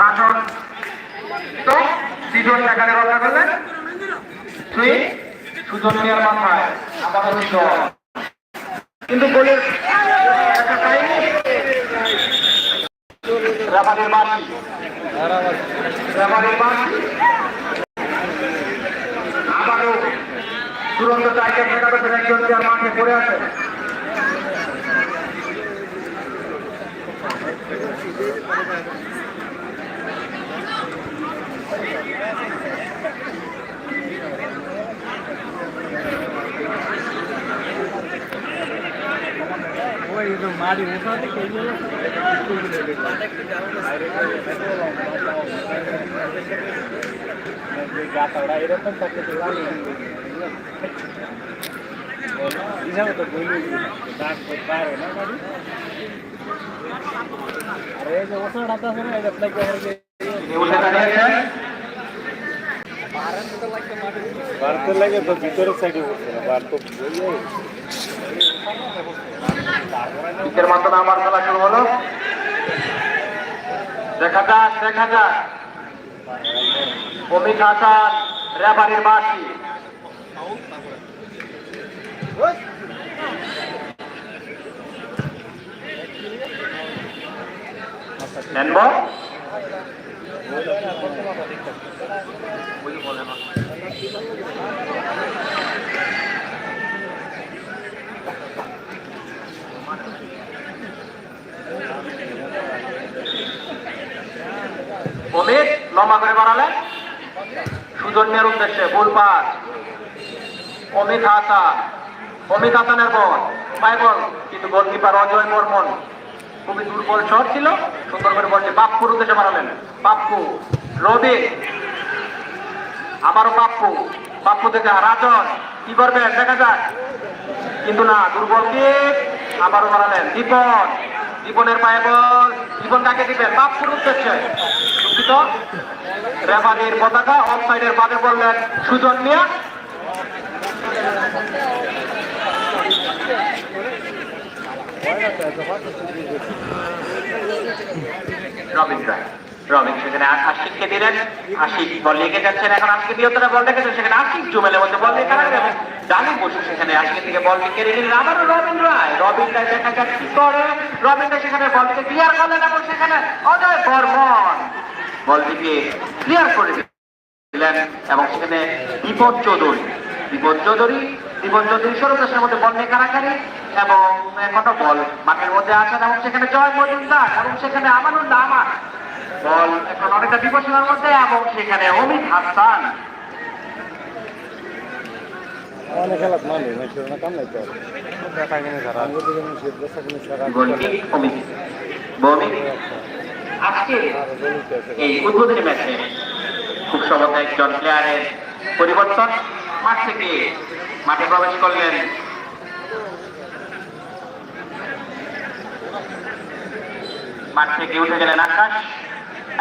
রাজন। তো দুজন এখানে রক্ষা করলেন। তুই সুজন মিয়ার মাথায় সুজন কিন্তু টাইম রাবারের মাটি রাবারের মাটি আবারও তুরন্ত টাইগার একাদশের একজন প্লেয়ার মাঠে পড়ে আছে। ওই তো মাটি উঠাতে কে গাতাটা এরকম থাকতে তো লাগে হিসাবে তো বলি ডাক পারে না গাড়ি আরে এই যে ওষুধ হাতে আছে না এটা প্লাই করে উঠে দাঁড়িয়েছেন বাড়তে পিচের মাধ্যমে আমার খেলা শুরু হলো। দেখা যাক দেখা যাক। অমিত হাসান রেবারির বাসি নেনব? অমিত, লম্বা করে বাড়ালেন। সুজন মেয়ের উদ্দেশ্যে ফুল পাস অমিত হাসান। অমিত হাসানের বল। পায় বল। কিন্তু গোলকিপার অজয় বর্মন। খুবই দুর্বল শট ছিল। সুন্দর করে বলছে, বাপ্পুর উদ্দেশ্যে বাড়ালেন। বাপ্পু, রবি। আবারও বাপ্পু। বাপ্পু থেকে রাজন। কি করবেন দেখা যাক। কিন্তু না, দুর্বল কিক আবারও বাড়ালেন। দীপন। দীপনের পায়ে বল। জীবন কাকে দিবেন শুরু উদ্দেশ্যে দুঃখিত? রেফারির পতাকা অফ সাইডের বাদে বললেন সুজন মিয়া। রবীন্দ্র রবিন সেখানে আশিককে দিলেন। আশিক বল লেগে যাচ্ছেন এখন। আজকে বৃহত্তরা বল রেখেছেন সেখানে আশিক জুমেলে বলতে বল এবং বসু সেখানে আজকে থেকে বল কেড়ে নিলেন। আবারও রায়। রায় দেখা কি করে। ক্লিয়ার করলেন এবং সেখানে অজয় বর্মন ক্লিয়ার করে দিলেন এবং সেখানে দীপক চৌধুরী। দীপক চৌধুরী দীপক চৌধুরী সরকারের মধ্যে বল নিয়ে কারাকারি এবং এখনও বল মাঠের মধ্যে আসেন এবং সেখানে জয় মজুমদার এবং সেখানে আমানুল্লাহ আমার বল এখন অনেকটা মধ্যে এবং সেখানে অমিত হাসান। অনেক খেলা মানে না ছিল না কাম নাই তো দেখা গেলে যারা আগে থেকে সে দেখা গেলে সারা গোলকি অমিত। বমিত আজকে এই উদ্বোধনী ম্যাচে খুব সম্ভবত একজন প্লেয়ারের পরিবর্তন। মাঠ থেকে মাঠে প্রবেশ করলেন। মাঠ থেকে উঠে গেলেন আকাশ।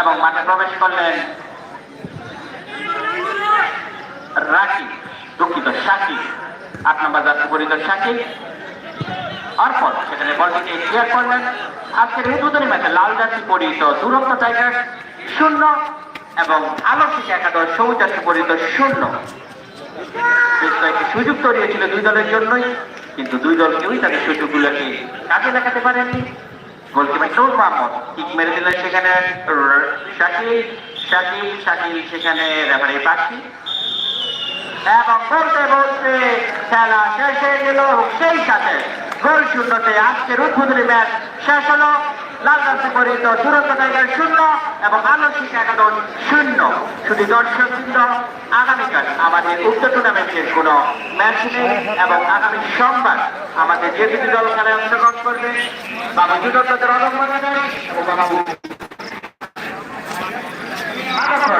এবং মাঠে প্রবেশ করলেন রাকি দুঃখিত শাকিব আট নম্বর যাত্রী পরিচয় শাকিব তারপর সেখানে বলটিকে ক্লিয়ার করলেন। আজকের উদ্বোধনী ম্যাচে লাল জার্সি পরিহিত দুরন্ত টাইগার শূন্য এবং আলোকিক একাদশ সবুজ জার্সি পরিহিত শূন্য। সুযোগ তৈরি হয়েছিল দুই দলের জন্যই, কিন্তু দুই দল কেউই তাদের সুযোগগুলোকে কাজে দেখাতে পারেনি গোলকিপার নূর মোহাম্মদ কিক মেরে দিলেন সেখানে শাকিল শাকিল শাকিল সেখানে রেফারি পাখি এবং বলতে বলতে খেলা শেষ হয়ে গেল সেই সাথে। গোল শূন্যতে আজকের উদ্বোধনী ম্যাচ শেষ হলো। লাল রাস্তা পরিহিত দূরত্ব টাইগার শূন্য এবং আলোচিক একাদশ শূন্য। শুধু দর্শক আগামীকাল আমাদের উক্ত টুর্নামেন্টের কোনো ম্যাচ এবং আগামী সোমবার আমাদের যে দুটি দল খেলায় অংশগ্রহণ করবে